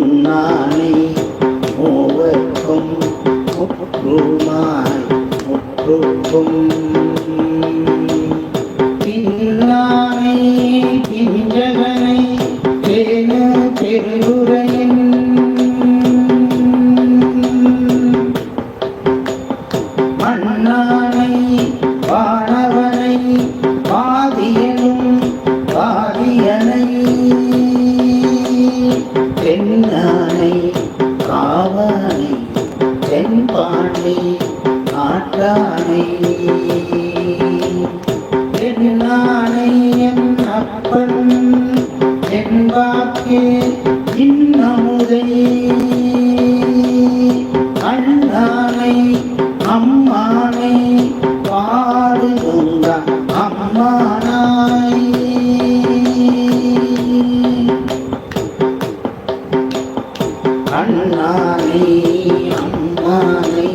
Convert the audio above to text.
முன்னானை மூவர்க்கும் முற்றுமாய் முற்றுக்கும் பின்னானை பிஞ்சகனை தேனு மன்னானை வா தென்பாண்டி ஆற்றானை தென்னானை என் அப்பன் என் வாக்கே இன்னமுதை. அண்ணானை அம்மானை பாடுங்க அம்மானாய். அண்ணானை அம்மானை